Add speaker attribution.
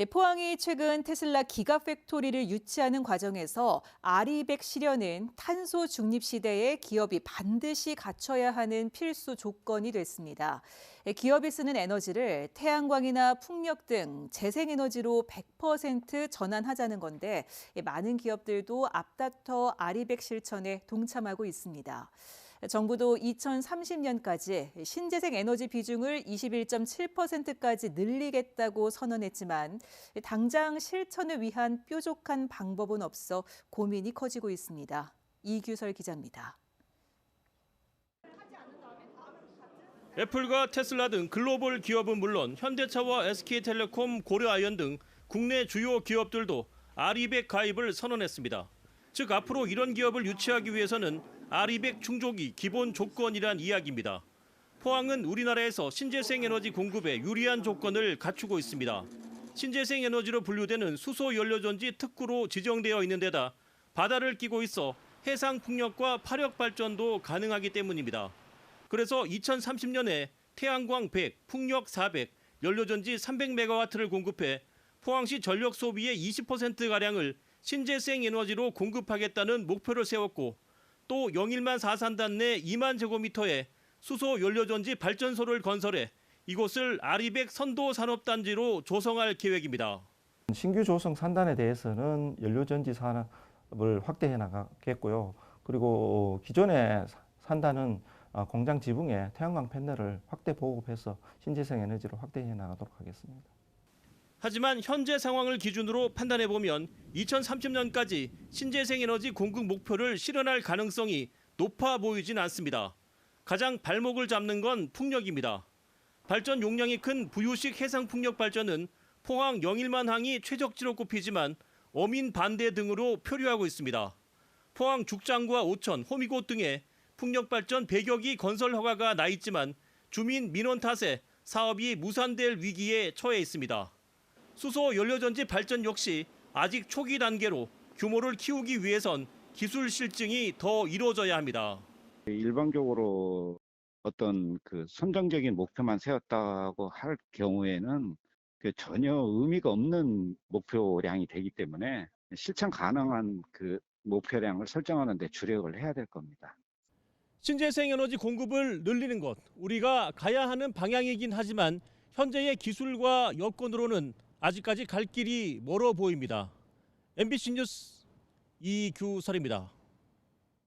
Speaker 1: 예, 포항이 최근 테슬라 기가팩토리를 유치하는 과정에서 아리백 실현은 탄소 중립 시대에 기업이 반드시 갖춰야 하는 필수 조건이 됐습니다. 예, 기업이 쓰는 에너지를 태양광이나 풍력 등 재생에너지로 100% 전환하자는 건데 예, 많은 기업들도 앞다퉈 아리백 실천에 동참하고 있습니다. 정부도 2030년까지 신재생 에너지 비중을 21.7%까지 늘리겠다고 선언했지만 당장 실천을 위한 뾰족한 방법은 없어 고민이 커지고 있습니다. 이규설 기자입니다.
Speaker 2: 애플과 테슬라 등 글로벌 기업은 물론 현대차와 SK텔레콤, 고려아연 등 국내 주요 기업들도 아리백 가입을 선언했습니다. 즉 앞으로 이런 기업을 유치하기 위해서는 아리백 충족이 기본 조건이란 이야기입니다. 포항은 우리나라에서 신재생 에너지 공급에 유리한 조건을 갖추고 있습니다. 신재생 에너지로 분류되는 수소 연료전지 특구로 지정되어 있는 데다 바다를 끼고 있어 해상 풍력과 파력 발전도 가능하기 때문입니다. 그래서 2030년에 태양광 100, 풍력 400, 연료전지 300메가와트를 공급해 포항시 전력 소비의 20%가량을 신재생 에너지로 공급하겠다는 목표를 세웠고 또 영일만 사산단 내 2만 제곱미터의 수소 연료전지 발전소를 건설해 이곳을 아리백 선도 산업단지로 조성할 계획입니다.
Speaker 3: 신규 조성 산단에 대해서는 연료전지 산업을 확대해 나가겠고요. 그리고 기존의 산단은 어, 공장 지붕에 태양광 패널을 확대 보급해서 신재생 에너지로 확대해 나가도록 하겠습니다.
Speaker 2: 하지만 현재 상황을 기준으로 판단해 보면 2030년까지 신재생 에너지 공급 목표를 실현할 가능성이 높아 보이진 않습니다. 가장 발목을 잡는 건 풍력입니다. 발전 용량이 큰 부유식 해상 풍력 발전은 포항 영일만 항이 최적지로 꼽히지만 어민 반대 등으로 표류하고 있습니다. 포항 죽장과 오천, 호미곶 등의 풍력 발전 100여 기 건설 허가가 나 있지만 주민 민원 탓에 사업이 무산될 위기에 처해 있습니다. 수소 연료전지 발전 역시 아직 초기 단계로 규모를 키우기 위해선 기술 실증이 더 이루어져야 합니다.
Speaker 4: 일반적으로 어떤 그 선정적인 목표만 세웠다고 할 경우에는 그 전혀 의미가 없는 목표량이 되기 때문에 실천 가능한 그 목표량을 설정하는 데 주력을 해야 될 겁니다.
Speaker 2: 신재생 에너지 공급을 늘리는 것 우리가 가야 하는 방향이긴 하지만 현재의 기술과 여건으로는 아직까지 갈 길이 멀어 보입니다. MBC 뉴스 이규설입니다.